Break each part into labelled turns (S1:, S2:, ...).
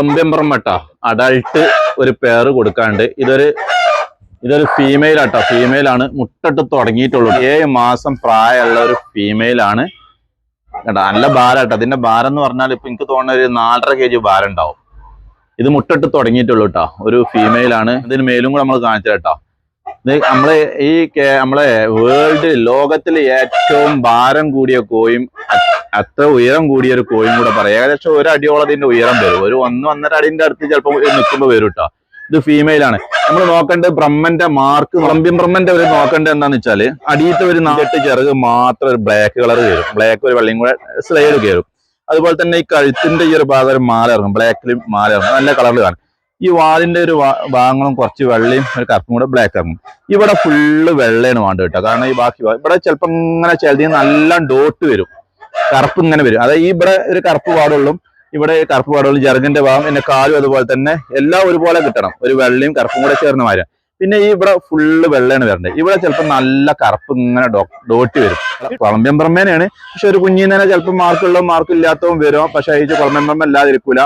S1: Colombian ബ്രഹ്മട്ട adult ഒരു pair കൊടുക്കാണ്ട്. ഇതൊരു ഇതൊരു ഫീമെയിൽ ആട്ടോ. ഫീമെയിൽ ആണ്. മുട്ടിട്ട് തുടങ്ങിയിട്ടുള്ളൂ. ഏഴ് മാസം പ്രായമുള്ള ഒരു ഫീമെയിൽ ആണ്. കേട്ടോ നല്ല ഭാരട്ടോ. അതിന്റെ ഭാരം എന്ന് പറഞ്ഞാൽ ഇപ്പൊ എനിക്ക് തോന്നുന്ന ഒരു നാലര കെ ജി ഭാരം ഉണ്ടാവും ഇത് മുട്ടിട്ട് തുടങ്ങിയിട്ടുള്ളൂ കേട്ടോ ഒരു ഫീമെയിൽ ആണ്. ഇതിന് മേലും കൂടെ നമ്മൾ കാണിച്ചു കേട്ടോ ഇത് നമ്മളെ ഈ നമ്മളെ വേൾഡ് ലോകത്തിലെ ഏറ്റവും ഭാരം കൂടിയ കോയും അത്ര ഉയരം കൂടിയ ഒരു കോഴിയും കൂടെ പറയാം. ഏകദേശം ഒരു അടിയോളം അതിന്റെ ഉയരം വരും. ഒരു ഒന്ന് ഒന്നര അടിന്റെ അടുത്ത് ചിലപ്പോൾ നിൽക്കുമ്പോൾ വരും കേട്ടോ ഇത് ഫീമെയിൽ ആണ്. നമ്മൾ നോക്കേണ്ടത് ബ്രഹ്മന്റെ മാർക്ക് കൊളംബിയൻ ബ്രഹ്മന്റെ ഒരു നോക്കേണ്ടത് എന്താന്ന് വെച്ചാൽ അടിയിട്ട് ഒരു നാലെട്ട് ചിറക് മാത്രം ഒരു ബ്ലാക്ക് കളർ കയറും. ബ്ലാക്ക് ഒരു വെള്ളയും കൂടെ സ്ലൈഡ് കയറും. അതുപോലെ തന്നെ ഈ കഴുത്തിന്റെ ഈ ഒരു ഭാഗം ഒരു മാല ഇറങ്ങും. ബ്ലാക്കിലും മാല ഇറങ്ങും. നല്ല കളറിൽ കാണും. ഈ വാലിന്റെ ഒരു ഭാഗങ്ങളും കുറച്ച് വെള്ളയും ഒരു കറുപ്പും കൂടെ ബ്ലാക്ക് ഇറങ്ങും ഇവിടെ ഫുള്ള് വെള്ളയാണ് വേണ്ടത് കേട്ടോ കാരണം ഈ ബാക്കി ഇവിടെ ചിലപ്പോൾ ഇങ്ങനെ ചിലതിന് നല്ല ഡോട്ട് വരും. കറുപ്പ് ഇങ്ങനെ വരും. അതായത് ഇവിടെ ഒരു കറുപ്പ് പാടുള്ളൂ ഇവിടെ കറുപ്പ് പാടുള്ളൂ ജർഗിന്റെ ഭാഗം പിന്നെ കാലും അതുപോലെ തന്നെ എല്ലാം ഒരുപോലെ കിട്ടണം. ഒരു വെള്ളയും കറുപ്പും കൂടെ ചേർന്ന് മാതിരി. പിന്നെ ഈ ഇവിടെ ഫുള്ള് വെള്ളയാണ് വരേണ്ടത്. ഇവിടെ ചിലപ്പോൾ നല്ല കറുപ്പ് ഇങ്ങനെ ഡോട്ടി വരും. കൊളംബിയൻ ബ്രഹ്മേനെയാണ് പക്ഷെ ഒരു കുഞ്ഞിനെ ചിലപ്പോൾ മാർക്കുള്ള മാർക്ക് ഇല്ലാത്തതും വരും. പക്ഷെ ഈ കൊളംബിയൻ ബ്രഹ്മ അല്ലാതിരിക്കൂല.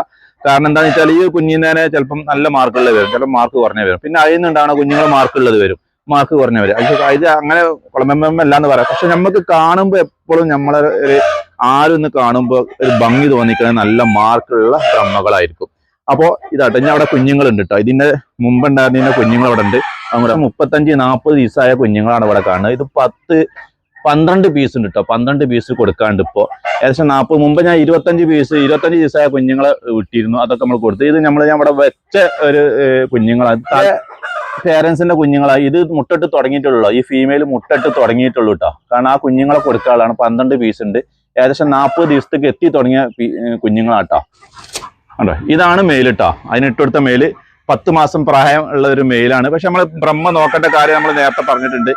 S1: കാരണം എന്താണെന്ന് വെച്ചാൽ ഈ കുഞ്ഞിനെ ചിലപ്പം നല്ല മാർക്കുള്ളത് വരും. ചിലപ്പോൾ മാർക്ക് കുറഞ്ഞ വരും. പിന്നെ അതിൽ നിന്നുണ്ടാണ് കുഞ്ഞുങ്ങൾ മാർക്കുള്ളത് വരും. മാർക്ക് കുറഞ്ഞ വരും. അത് അങ്ങനെ ബ്രഹ്മ അല്ലാന്ന് പറയാം. പക്ഷെ നമുക്ക് കാണുമ്പോൾ എപ്പോഴും നമ്മളെ ഒരു ആരും ഒന്ന് കാണുമ്പോൾ ഒരു ഭംഗി തോന്നിക്കുന്ന നല്ല മാർക്കുള്ള ബ്രഹ്മകളായിരിക്കും. അപ്പോ ഇതാട്ടോ ഞാൻ അവിടെ കുഞ്ഞുങ്ങളുണ്ട് കേട്ടോ ഇതിന്റെ മുമ്പുണ്ടായിരുന്ന കുഞ്ഞുങ്ങൾ അവിടെ ഉണ്ട്. നമ്മുടെ മുപ്പത്തഞ്ച് നാൽപ്പത് ദിവസമായ കുഞ്ഞുങ്ങളാണ് ഇവിടെ കാണുന്നത്. ഇത് പത്ത് പന്ത്രണ്ട് പീസ് ഉണ്ട് കേട്ടോ പന്ത്രണ്ട് പീസ് കൊടുക്കാണ്ട് ഇപ്പോ. ഏകദേശം നാൽപ്പത് മുമ്പ് ഞാൻ ഇരുപത്തഞ്ച് പീസ് ഇരുപത്തഞ്ച് ദിവസമായ കുഞ്ഞുങ്ങളെ വിട്ടിരുന്നു. അതൊക്കെ നമ്മൾ കൊടുത്തു. ഇത് നമ്മൾ ഞാൻ ഇവിടെ വെച്ച ഒരു കുഞ്ഞുങ്ങളാണ് പേരൻസിന്റെ കുഞ്ഞുങ്ങളാണ് ഇത് മുട്ടിട്ട് തുടങ്ങിയിട്ടുള്ളൂ. ഈ ഫീമെയിൽ മുട്ടിട്ട് തുടങ്ങിയിട്ടുള്ളൂ കേട്ടോ കാരണം ആ കുഞ്ഞുങ്ങളെ കൊടുക്കാനുള്ളതാണ്. പന്ത്രണ്ട് പീസ് ഉണ്ട്. ഏകദേശം നാൽപ്പത് ദിവസത്തേക്ക് എത്തി തുടങ്ങിയ കുഞ്ഞുങ്ങളാട്ടോ. കണ്ടോ? ഇതാണ് മെയിലിട്ടോ കേട്ടോ അതിനിട്ട് കൊടുത്ത മെയിൽ പത്ത് മാസം പ്രായം ഉള്ള ഒരു മെയിലാണ് പക്ഷെ നമ്മൾ ബ്രഹ്മ നോക്കേണ്ട കാര്യം നമ്മൾ നേരത്തെ പറഞ്ഞിട്ടുണ്ട്.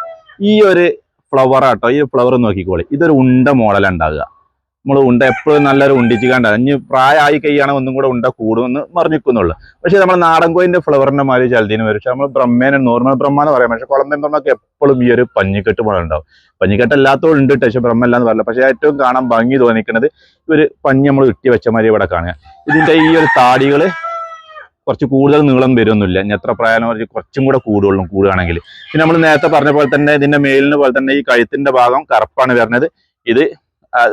S1: ഈ ഒരു ഫ്ലവർ ആട്ടോ ഈ ഫ്ലവർ നോക്കിക്കോളി. ഇതൊരു ഉണ്ട മോഡലാണ് ഉണ്ടാകുക നമ്മൾ ഉണ്ട എപ്പോഴും നല്ലൊരു ഉണ്ടിച്ച് ഇനി പ്രായമായി കഴിയുകയാണെങ്കിൽ ഒന്നും കൂടെ ഉണ്ട കൂടുമെന്ന് മറിഞ്ഞിക്കുന്നുള്ളൂ പക്ഷെ നമ്മൾ നാടൻ കോയിന്റെ ഫ്ലവറിന്റെ മാതിരി ചലതിന് വരും. പക്ഷെ നമ്മൾ ബ്രഹ്മേനെ നോർമൽ ബ്രഹ്മ എന്ന് പറയാം. പക്ഷെ കുളമ്പൻ ബ്രഹ്മക്ക് എപ്പോഴും ഈ ഒരു പഞ്ഞിക്കെട്ട് മോഡൽ ഉണ്ടാവും. പഞ്ഞിക്കെട്ട് അല്ലാത്തതുകൊണ്ട് ഉണ്ട് പക്ഷെ ബ്രഹ്മ അല്ലാന്ന് പറയില്ല. പക്ഷെ ഏറ്റവും കാണാൻ ഭംഗി തോന്നിക്കുന്നത് ഒരു പഞ്ഞി നമ്മൾ ഇട്ടി വെച്ച മാതിരി ഇവിടെ കാണുക. ഇതിന്റെ ഈ ഒരു താടികൾ കുറച്ച് കൂടുതൽ നീളം വരുമൊന്നുമില്ല ഇനി എത്ര പ്രായം പറഞ്ഞ് കുറച്ചും കൂടെ കൂടുള്ളൂ കൂടുകയാണെങ്കിൽ. പിന്നെ നമ്മൾ നേരത്തെ പറഞ്ഞ പോലെ തന്നെ ഇതിന്റെ മേലിന് പോലെ തന്നെ ഈ കഴുത്തിന്റെ ഭാഗം കറുപ്പാണ് വരുന്നത്. ഇത്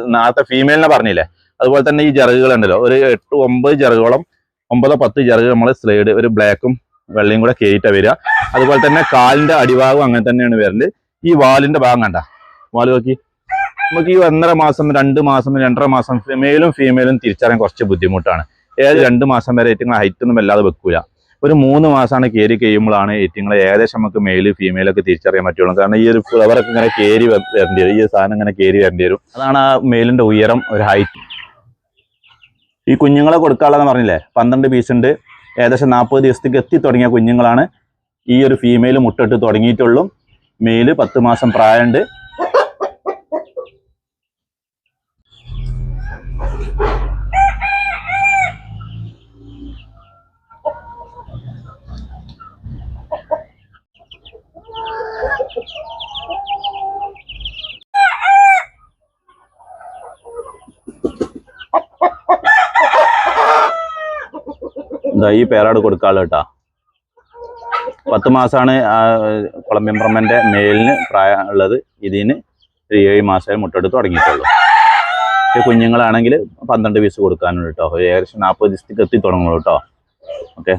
S1: നേരത്തെ ഫീമെയിലിനെ പറഞ്ഞില്ലേ? അതുപോലെ തന്നെ ഈ ജറുകൾ ഉണ്ടല്ലോ. ഒരു എട്ട് ഒമ്പത് ജറുകളോളം ഒമ്പതോ പത്ത് ജറുകൾ നമ്മൾ സ്ലൈഡ് ഒരു ബ്ലാക്കും വെള്ളയും കൂടെ കയറ്റ വരിക. അതുപോലെ തന്നെ കാലിന്റെ അടിഭാഗം അങ്ങനെ തന്നെയാണ് വരുന്നത് ഈ വാലിന്റെ ഭാഗം കണ്ട? വാൽ നോക്കി. നമുക്ക് ഈ ഒന്നര മാസം രണ്ട് മാസം രണ്ടര മാസം മെയിലും ഫീമെയിലും തിരിച്ചറിയാൻ കുറച്ച് ബുദ്ധിമുട്ടാണ്. ഏത് രണ്ട് മാസം വരെ ഏറ്റവും ഹൈറ്റ് ഒന്നും വല്ലാതെ വെക്കൂല. ഒരു മൂന്ന് മാസമാണ് കയറി കഴിയുമ്പോഴാണ് ഏറ്റിങ്ങളെ ഏകദേശം നമുക്ക് മെയിൽ ഫീമെയിൽ ഒക്കെ തിരിച്ചറിയാൻ പറ്റുള്ളൂ. കാരണം ഈ ഒരു ഫ്ലവറൊക്കെ ഇങ്ങനെ കയറി വരേണ്ടി വരും. ഈ സാധനം ഇങ്ങനെ കയറി വരേണ്ടി വരും. അതാണ് ആ മെയിലിന്റെ ഉയരം ഒരു ഹൈറ്റ് ഈ കുഞ്ഞുങ്ങളെ കൊടുക്കാനുള്ളതെന്ന് പറഞ്ഞില്ലേ? പന്ത്രണ്ട് പീസ് ഉണ്ട്. ഏകദേശം നാൽപ്പത് ദിവസത്തേക്ക് എത്തി തുടങ്ങിയ കുഞ്ഞുങ്ങളാണ് ഈ ഒരു ഫീമെയിൽ മുട്ടിട്ട് തുടങ്ങിയിട്ടുള്ളൂ. മെയിൽ പത്ത് മാസം പ്രായമുണ്ട് ഇതാ ഈ പേരാട് കൊടുക്കാനുള്ള കേട്ടാ. പത്ത് മാസമാണ് കൊളംബിയൻ ബ്രഹ്മന്റെ മേലിന് പ്രായം ഉള്ളത്. ഇതിന് ഒരു ഏഴ് മാസമായി മുട്ടെടുത്ത് തുടങ്ങിയിട്ടുള്ളൂ. കുഞ്ഞുങ്ങളാണെങ്കിൽ പന്ത്രണ്ട് പീസ് കൊടുക്കാനുണ്ട് കേട്ടോ. ഏകദേശം നാൽപ്പത് ദിവസത്തേക്ക് എത്തി തുടങ്ങുള്ളൂ കേട്ടോ. ഓക്കെ.